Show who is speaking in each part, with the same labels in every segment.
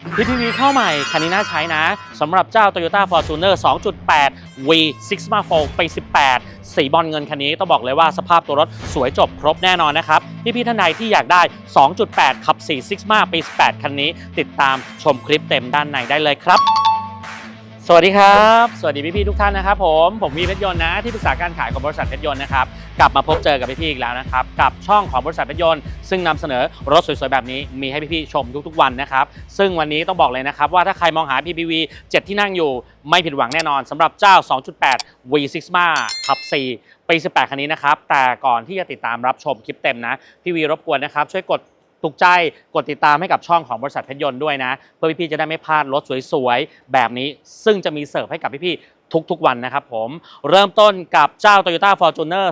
Speaker 1: PPV เข้าใหม่คันนี้น่าใช้นะสำหรับเจ้า Toyota Fortuner 2.8 V Sigma 4ปี 18 สีบอลเงินคันนี้ต้องบอกเลยว่าสภาพตัวรถสวยจบครบแน่นอนนะครับพี่ๆท่านใดที่อยากได้ 2.8 ขับ 4 Sigma ปี 18 คันนี้ ติดตามชมคลิปเต็มด้านในได้เลยครับ สวัสดีครับ สวัสดีพี่ๆทุกท่านนะครับผม ผมวีเพชรยนต์นะที่ปรึกษาการขายของบริษัทเพชรยนต์นะครับ กลับมาพบเจอกับพี่ๆอีกแล้วนะครับ กับช่องของบริษัทเพชรยนต์ ซึ่งนำเสนอรถสวยๆ แบบนี้มีให้พี่ๆชมทุกๆวันนะครับ ซึ่งวันนี้ต้องบอกเลยนะครับ ว่าถ้าใครมองหา PPV 7 ที่นั่งอยู่ไม่ผิดหวังแน่นอนสำหรับเจ้า 2.8 V Sigma ขับ 4 ปี 18 คันนี้นะครับ แต่ก่อนที่จะติดตามรับชมคลิปเต็มนะ พี่วีรบกวนนะครับช่วยกดถูกใจกดติดตามให้กับช่องของบริษัทเพชรยนต์ด้วยนะ เพื่อพี่ๆจะได้ไม่พลาดรถสวยๆ แบบนี้ ซึ่งจะมีเสิร์ฟให้กับพี่ๆ ทุกๆวันนะครับผม เริ่มต้นกับเจ้า Toyota Fortuner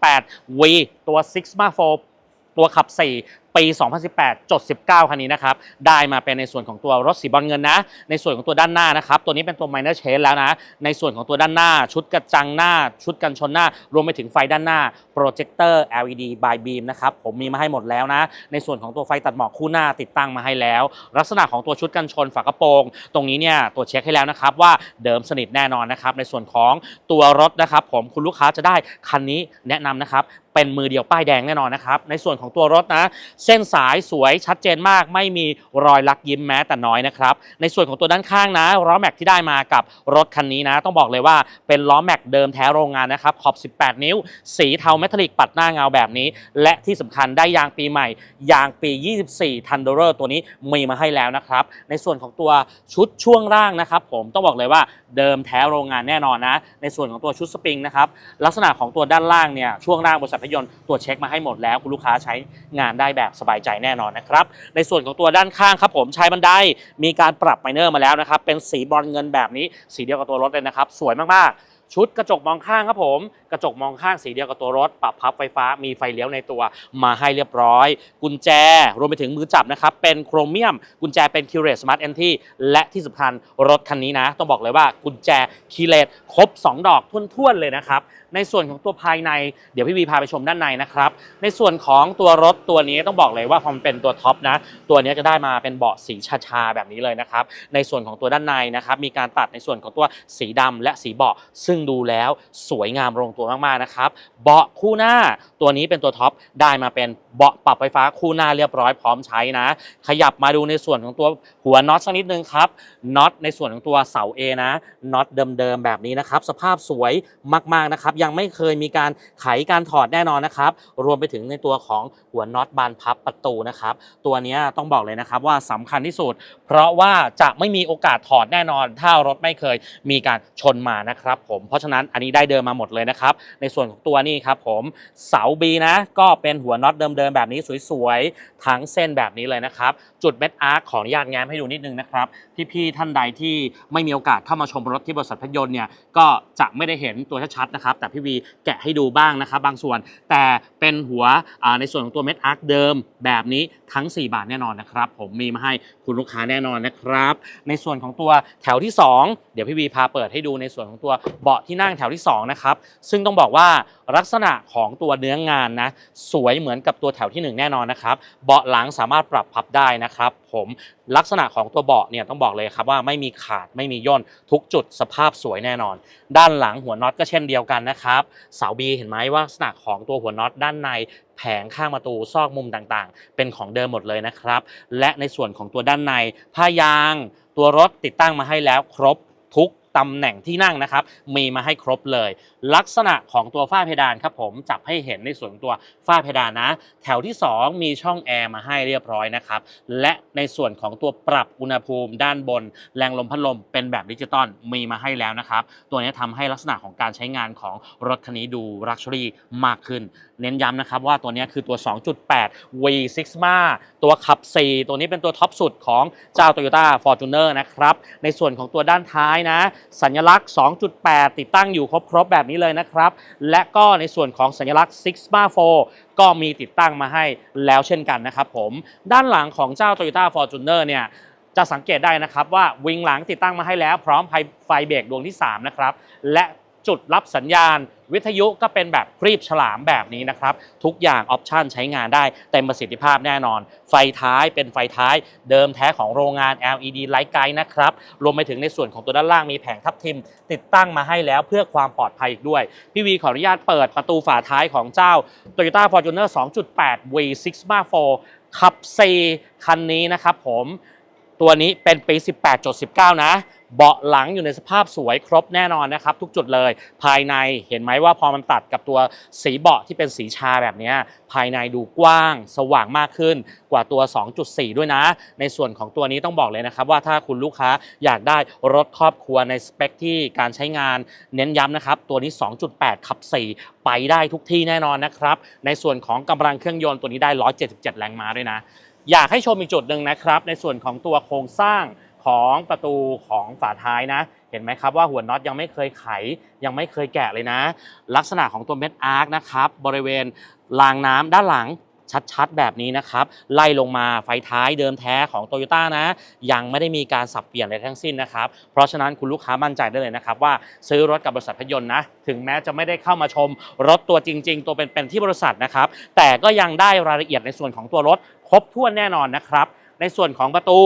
Speaker 1: 2.8 V ตัว Sigma 4ตัวขับ 4ปี 2018จด19 คันนี้นะครับ ได้มาเป็นในส่วนของตัวรถสีบอลเงินนะ ในส่วนของตัวด้านหน้านะครับ ตัวนี้เป็นตัว minor change แล้วนะ ในส่วนของตัวด้านหน้า ชุดกระจังหน้า ชุดกันชนหน้า รวมไปถึงไฟด้านหน้า โปรเจคเตอร์ LED by beam นะครับ ผมมีมาให้หมดแล้วนะ ในส่วนของตัวไฟตัดหมอกคู่หน้าติดตั้งมาให้แล้ว ลักษณะของตัวชุดกันชนฝากระโปรง ตรงนี้เนี่ยตัวจเช็คให้แล้วนะครับว่าเดิมสนิทแน่นอนนะครับ ในส่วนของตัวรถนะครับ ผมคุณลูกค้าจะได้คันนี้แนะนำนะครับเป็นมือเดียวป้ายแดงแน่นอนนะครับในส่วนของตัวรถนะเส้นสายสวยชัดเจนมาก ไม่มีรอยลักยิ้มแม้แต่น้อยนะครับ ในส่วนของตัวด้านข้างนะล้อแม็กที่ได้มากับรถคันนี้นะ ต้องบอกเลยว่าเป็นล้อแม็กเดิมแท้โรงงานนะครับขอบ 18 นิ้ว สีเทาเมทัลลิกปัดหน้าเงาแบบนี้ และที่สำคัญได้ยางปีใหม่ ยางปี 24 Thunderer ตัวนี้มีมาให้แล้วนะครับ ในส่วนของตัวชุดช่วงล่างนะครับ ผมต้องบอกเลยว่าเดิมแท้โรงงานแน่นอนนะ ในส่วนของตัวชุดสปริงนะครับลักษณะของตัวด้านล่างเนี่ยช่วงล่างบริษัทพยนต์ตรวเช็คมาให้หมดแล้วคุณลูกค้าใช้งานได้แบบสบายใจแน่นอนนะครับ ในส่วนของตัวด้านข้างครับผมชายบันไดมีการปรับไมเนอร์มาแล้วนะครับ เป็นสีบอลเงินแบบนี้ สีเดียวกับตัวรถเลยนะครับ สวยมากๆ ชุดกระจกมองข้างครับผม กระจกมองข้างสีเดียวกับตัวรถ ปรับพับไฟฟ้ามีไฟเลี้ยวในตัวมาให้เรียบร้อย กุญแจรวมไปถึงมือจับนะครับ เป็นโครเมียม กุญแจเป็นคิวเรตสมาร์ทแอนทีและที่สำคัญรถคันนี้นะ ต้องบอกเลยว่ากุญแจคีเลตครบ 2 ดอกทุ่นๆเลยนะครับ ในส่วนของตัวภายในเดี๋ยวพี่วีพาไปชมด้านในนะครับ ในส่วนของตัวรถตัวนี้ต้องบอกเลยว่าพอมันเป็นตัวท็อปนะ ตัวนี้จะได้มาเป็นเบาะสีชาๆแบบนี้เลยนะครับในส่วนของตัวด้านในนะครับมีการตัดในส่วนของตัวสีดำและสีเบาะซึ่งดูแล้วสวยงามลงตัวมากๆนะครับ เบาะคู่หน้าตัวนี้เป็นตัวท็อปได้มาเป็นเบาะปรับไฟฟ้าคู่หน้าเรียบร้อยพร้อมใช้นะ ขยับมาดูในส่วนของตัวหัวน็อตสักนิดนึงครับน็อตในส่วนของตัวเสา A นะน็อตเดิมๆแบบนี้นะครับ สภาพสวยมากๆนะครับ ยังไม่เคยมีการไขการถอดแน่นอนนะครับ รวมไปถึงในตัวของหัวน็อตบานพับประตูนะครับ ตัวนี้ต้องบอกเลยนะครับว่าสำคัญที่สุด เพราะว่าจะไม่มีโอกาสถอดแน่นอน ถ้ารถไม่เคยมีการชนมานะครับผมเพราะฉะนั้นอันนี้ได้เดิมมาหมดเลยนะครับ ในส่วนของตัวนี้ครับผมเสา B นะ ก็เป็นหัวน็อตเดิมๆแบบนี้สวยๆทั้งเส้นแบบนี้เลยนะครับ จุดเม็ดอาร์คขออนุญาตแง้มให้ดูนิดนึงนะครับพี่ๆท่านใดที่ไม่มีโอกาสเข้ามาชมรถที่บริษัทพยนต์เนี่ยก็จะไม่ได้เห็นตัวชัดๆนะครับแต่พี่วีแกะให้ดูบ้างนะครับบางส่วน แต่เป็นหัวในส่วนของตัวเม็ดอาร์คเดิมแบบนี้ทั้ง 4 บาทแน่นอนนะครับผมมีมาให้คุณลูกค้าแน่นอนนะครับ ในส่วนของตัวแถวที่ 2 เดี๋ยวพี่วีพาเปิดให้ดูในส่วนของตัวเบาะที่นั่งแถวที่2นะครับซึ่งต้องบอกว่าลักษณะของตัวเนื้องานนะสวยเหมือนกับตัวแถวที่ 1 แน่นอนนะครับเบาะหลังสามารถปรับพับได้นะครับ ผมลักษณะของตัวเบาะเนี่ยต้องบอกเลยครับว่าไม่มีขาดไม่มีย่นทุกจุดสภาพสวยแน่นอน ด้านหลังหัวน็อตก็เช่นเดียวกันนะครับเสาบีเห็นไหมว่าลักษณะของตัวหัวน็อตด้านในแผงข้างประตูซอกมุมต่างๆ เป็นของเดิมหมดเลยนะครับ และในส่วนของตัวด้านในผ้ายาง ตัวรถติดตั้งมาให้แล้วครบทุก ตำแหน่งที่นั่งนะครับ มีมาให้ครบเลย ลักษณะของตัวฝ้าเพดานครับผมจับให้เห็นในส่วนตัวฝ้าเพดานนะ แถวที่ 2 มีช่องแอร์มาให้เรียบร้อยนะครับ และในส่วนของตัวปรับอุณหภูมิด้านบน แรงลมพัดลมเป็นแบบดิจิตอลมีมาให้แล้วนะครับ ตัวนี้ทำให้ลักษณะของการใช้งานของรถคันนี้ดูรักชัวรี่มากขึ้น เน้นย้ำนะครับว่าตัวนี้คือตัว 2.8 V Sigma ตัวขับ 4 ตัวนี้เป็นตัวท็อปสุดของเจ้า Toyota Fortuner นะครับ ในส่วนของตัวด้านท้ายนะสัญลักษณ์ 2.8 ติดตั้งอยู่ครบๆแบบนี้เลยนะครับ และก็ในส่วนของสัญลักษณ์ Sigma 4ก็มีติดตั้งมาให้แล้วเช่นกันนะครับผมด้านหลังของเจ้า Toyota Fortuner เนี่ยจะสังเกตได้นะครับว่าวิงหลังติดตั้งมาให้แล้วพร้อมไฟไฟเบรกดวงที่ 3 นะครับ และ จุดรับสัญญาณ วิทยุก็เป็นแบบครีบฉลามแบบนี้นะครับ ทุกอย่างออปชันใช้งานได้เต็มประสิทธิภาพแน่นอน ไฟท้ายเป็นไฟท้ายเดิมแท้ของโรงงาน LED Light Guide นะครับ รวมไปถึงในส่วนของตัวด้านล่างมีแผงทับทิม ติดตั้งมาให้แล้วเพื่อความปลอดภัยอีกด้วย พี่วีขออนุญาตเปิดประตูฝาท้ายของเจ้า Toyota Fortuner 2.8 V Sigma 4ขับ C คันนี้นะครับผม ตัวนี้เป็นปี 18.19 นะ เบาะหลังอยู่ในสภาพสวยครบแน่นอนนะครับ ทุกจุดเลย ภายในเห็นไหมว่าพอมันตัดกับตัวสีเบาะที่เป็นสีชาแบบนี้ ภายในดูกว้างสว่างมากขึ้นกว่าตัว 2.4 ด้วยนะ ในส่วนของตัวนี้ต้องบอกเลยนะครับ ว่าถ้าคุณลูกค้าอยากได้รถครอบครัวในสเปคที่การใช้งานเน้นย้ำนะครับ ตัวนี้ 2.8 ขับ 4 ไปได้ทุกที่แน่นอนนะครับ ในส่วนของกำลังเครื่องยนต์ตัวนี้ได้ 177 แรงม้าด้วยนะ อยากให้ชมอีกจุดหนึ่งนะครับ ในส่วนของตัวโครงสร้างของประตูของฝาท้ายนะ เห็นไหมครับว่าหัวน็อตยังไม่เคยไข ยังไม่เคยแกะเลยนะ ลักษณะของตัวเม็ดอาร์คนะครับบริเวณรางน้ำด้านหลัง ชัดๆ แบบนี้นะครับ ไล่ลงมาไฟท้ายเดิมแท้ของ t o y ยต้นะ ยังไม่ได้มีการสับเปลี่ยนอะไรทั้งสิ้นนะครับ เพราะฉะนั้นคุณลูกค้ามั่นใจได้เลยนะครับ ว่าซื้อรถกับบริษัทพยนต์นะ ถึงแม้จะไม่ได้เข้ามาชมรถตัวจริง ๆ ตัวเป็นๆที่บริษัทนะครับ แต่ก็ยังได้รายละเอียดในส่วนของตัวรถครบถ้วนแน่นอนนะครับ ในส่วนของประตู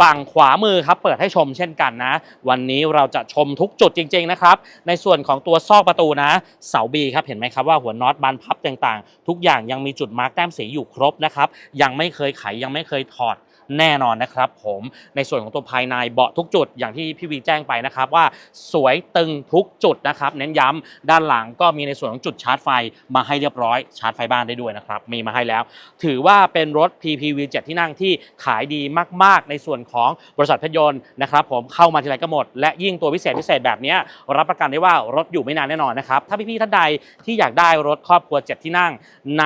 Speaker 1: ฝั่งขวามือครับเปิดให้ชมเช่นกันนะ วันนี้เราจะชมทุกจุดจริง ๆ นะครับ ในส่วนของตัวซอกประตูนะ เสาบีครับเห็นไหมครับว่าหัวน็อตบานพับต่างๆ ทุกอย่างยังมีจุดมาร์กแต้มสีอยู่ครบนะครับ ยังไม่เคยไขยังไม่เคยถอด แน่นอนนะครับผมในส่วนของตัวภายในเบาะทุกจุดอย่างที่พี่วีแจ้งไปนะครับว่าสวยตึงทุกจุดนะครับเน้นย้ำด้านหลังก็มีในส่วนของจุดชาร์จไฟมาให้เรียบร้อยชาร์จไฟบ้านได้ด้วยนะครับมีมาให้แล้ว ถือว่าเป็นรถ PPV 7ที่นั่งที่ขายดีมาก ๆ ในส่วนของบริษัทพยนต์นะครับผมเข้ามาทีไรก็หมด และยิ่งตัวพิเศษพิเศษแบบนี้รับประกันได้ว่ารถอยู่ไม่นานแน่นอนนะครับถ้าพี่ๆท่านใดที่อยากได้รถครอบครัว 7 ที่นั่งใน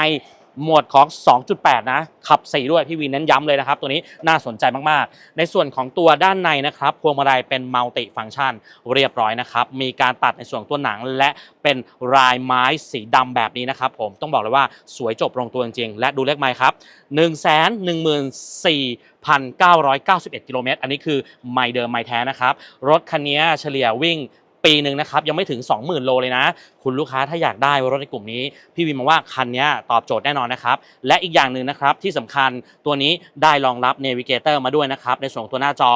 Speaker 1: หมวดของ 2.8 นะ ขับ 4 ด้วย พี่วีเน้นย้ำเลยนะครับ ตัวนี้น่าสนใจมาก ๆ ในส่วนของตัวด้านในนะครับ พวงมาลัยเป็นมัลติฟัง c t ชันเรียบร้อยนะครับ มีการตัดในส่วนตัวหนังและเป็นลายไม้สีดำแบบนี้นะครับผม ต้องบอกเลยว่าสวยจบลงตัวจริง ๆ และดูเลขไม้ครับ 1 1 4 991 กิโลเมตร อันนี้คือไมล์เดิมไมล์แท้นะครับ รถคันนี้เฉลี่ยวิ่ง ปีหนึ่งนะครับยังไม่ถึง 20,000 โลเลยนะ คุณลูกค้าถ้าอยากได้รถในกลุ่มนี้ พี่วินมองว่าคันนี้ตอบโจทย์แน่นอนนะครับ และอีกอย่างหนึ่งนะครับที่สำคัญตัวนี้ได้รองรับ Navigator มาด้วยนะครับ ในส่วนของตัวหน้าจอ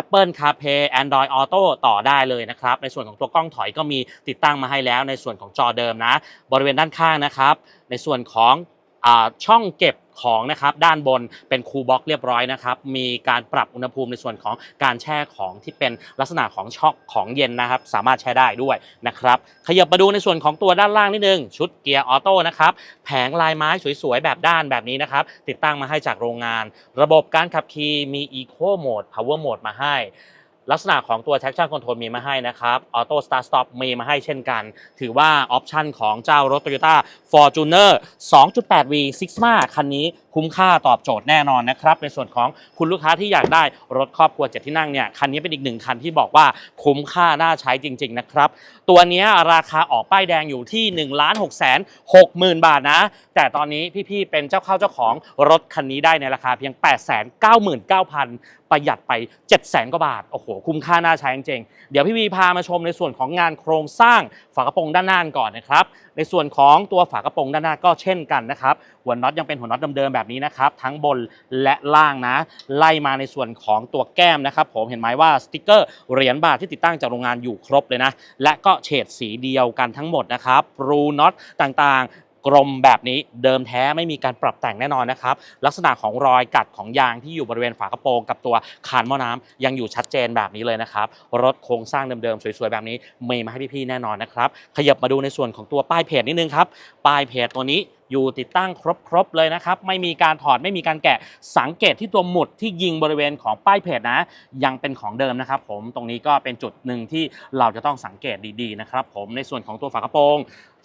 Speaker 1: Apple CarPlay Android Auto ต่อได้เลยนะครับ ในส่วนของตัวกล้องถอยก็มีติดตั้งมาให้แล้ว ในส่วนของจอเดิมนะ บริเวณด้านข้างนะครับ ในส่วนของ ช่องเก็บของนะครับด้านบนเป็นคูลบ็อกเรียบร้อยนะครับ มีการปรับอุณหภูมิในส่วนของการแช่ของที่เป็นลักษณะของช็อกของเย็นนะครับ สามารถแช่ได้ด้วยนะครับ ขยับมาดูในส่วนของตัวด้านล่างนิดนึง ชุดเกียร์ออโต้นะครับแผงลายไม้สวยๆ แบบด้านแบบนี้นะครับ ติดตั้งมาให้จากโรงงาน ระบบการขับขี่มี Eco Mode Power Mode มาให้ ลักษณะของตัว traction control มีมาให้นะครับ auto start stop มีมาให้เช่นกัน ถือว่าออปชันของเจ้ารถ Toyota Fortuner 2.8V Sigma คันนี้คุ้มค่าตอบโจทย์แน่นอนนะครับในส่วนของคุณลูกค้าที่อยากได้รถครอบครัวเจ็ดที่นั่งเนี่ยคันนี้เป็นอีกหนึ่งคันที่บอกว่าคุ้มค่าน่าใช้จริง ๆ นะครับ ตัวนี้ราคาออกป้ายแดงอยู่ที่1 6 6 0 0 0 0บาทนะ แต่ตอนนี้พี่ๆเป็นเจ้าเข้าเจ้าของรถคันนี้ได้ในราคาเพียง 899,000 ประหยัดไป700,000 กว่าบาท โอ้โห คุ้มค่าน่าใช้จริงๆ เดี๋ยวพี่วีพามาชมในส่วนของงานโครงสร้างฝากระโปรงด้านหน้าก่อนนะครับ ในส่วนของตัวฝากระโปรงด้านหน้าก็เช่นกันนะครับ หัวน็อตยังเป็นหัวน็อตเดิมๆแบบนี้นะครับทั้งบนและล่างนะ ไล่มาในส่วนของตัวแก้มนะครับ ผมเห็นไหมว่าสติกเกอร์เหรียญบาทที่ติดตั้งจากโรงงานอยู่ครบเลยนะ และก็เฉดสีเดียวกันทั้งหมดนะครับรูน็อตต่างๆกลมแบบนี้เดิมแท้ไม่มีการปรับแต่งแน่นอนนะครับ ลักษณะของรอยกัดของยางที่อยู่บริเวณฝากระโปรงกับตัวคานหม้อน้ำยังอยู่ชัดเจนแบบนี้เลยนะครับ รถโครงสร้างเดิมๆ สวยๆ แบบนี้มีมาให้พี่ๆแน่นอนนะครับ ขยับมาดูในส่วนของตัวป้ายเพจนิดนึงครับ ป้ายเพจตัวนี้ อยู่ติดตั้งครบๆเลยนะครับ ไม่มีการถอดไม่มีการแกะสังเกตที่ตัวหมุดที่ยิงบริเวณของป้ายเพจนะ ยังเป็นของเดิมนะครับผมตรงนี้ก็เป็นจุดหนึ่งที่เราจะต้องสังเกตดีๆนะครับผมในส่วนของตัวฝากระโปรง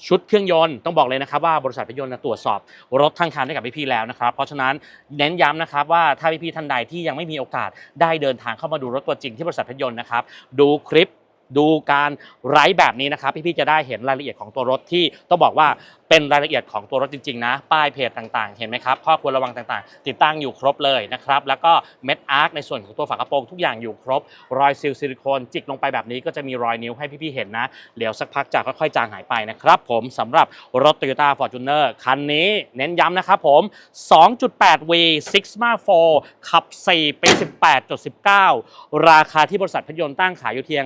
Speaker 1: ชุดเครื่องยนต์ต้องบอกเลยนะครับว่าบริษัทรถยนต์นตรวจสอบรถทั้งคันให้กับพี่ๆแล้วนะครับ เพราะฉะนั้นเน้นย้ำนะครับว่าถ้าพี่ๆท่านใดที่ยังไม่มีโอกาสได้เดินทางเข้ามาดูรถตัวจริงที่บริษัทรถยนต์นะครับดูคลิป ดูการไลฟ์แบบนี้นะครับ พี่ๆจะได้เห็นรายละเอียดของตัวรถที่ต้องบอกว่าเป็นรายละเอียดของตัวรถจริงๆนะ ป้ายเพจต่างๆ เห็นไหมครับข้อควรระวังต่างๆ ติดตั้งอยู่ครบเลยนะครับ แล้วก็เม็ดอาร์คในส่วนของตัวฝากระโปรงทุกอย่างอยู่ครบ รอยซิลซิลิโคนจิกลงไปแบบนี้ก็จะมีรอยนิ้วให้พี่ๆเห็นนะเดี๋ยวสักพักจะค่อยๆจางหายไปนะครับ ผมสำหรับรถ Toyota Fortuner คันนี้เน้นย้ำนะครับผม 2.8V Sigma 4ขับ 4 ปี 18.19 ราคาที่บริษัทพยนต์ตั้งขายอยู่เพียง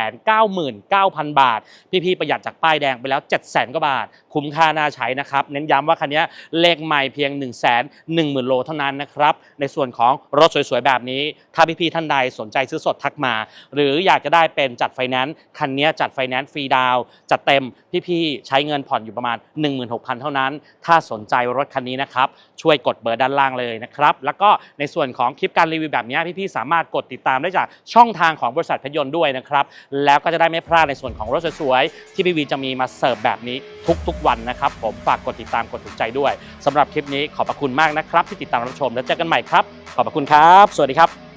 Speaker 1: 899,000 บาท พี่ๆประหยัดจากป้ายแดงไปแล้ว700,000กว่าบาท คุ้มค่าน่าใช้นะครับ เน้นย้ำว่าคันนี้เลขใหม่เพียง 1 1 0 0 0 0 โลเท่านั้นนะครับ ในส่วนของรถสวยๆ แบบนี้ ถ้าพี่ๆท่านใดสนใจซื้อสดทักมา หรืออยากจะได้เป็นจัดไฟแนนซ์คันนี้จัดไฟแนนซ์ฟรีดาวจัดเต็มพี่ๆใช้เงินผ่อนอยู่ประมาณ 16,000 เท่านั้น ถ้าสนใจรถคันนี้นะครับช่วยกดเบอร์ด้านล่างเลยนะครับแล้วก็ในส่วนของคลิปการรีวิวแบบนี้พี่ๆสามารถกดติดตามได้จากช่องทางของบริษัทพยนต์ด้วยนะครับแล้วก็จะได้ไม่พลาดในส่วนของรถสวยๆ ที่พี่วีจะมีมาเสิร์ฟแบบนี้ทุกๆวันนะครับผมฝากกดติดตามกดถูกใจด้วยสำหรับคลิปนี้ขอบพระคุณมากนะครับ ที่ติดตามรับชมแล้วเจอกันใหม่ครับ ขอบพระคุณครับ สวัสดีครับ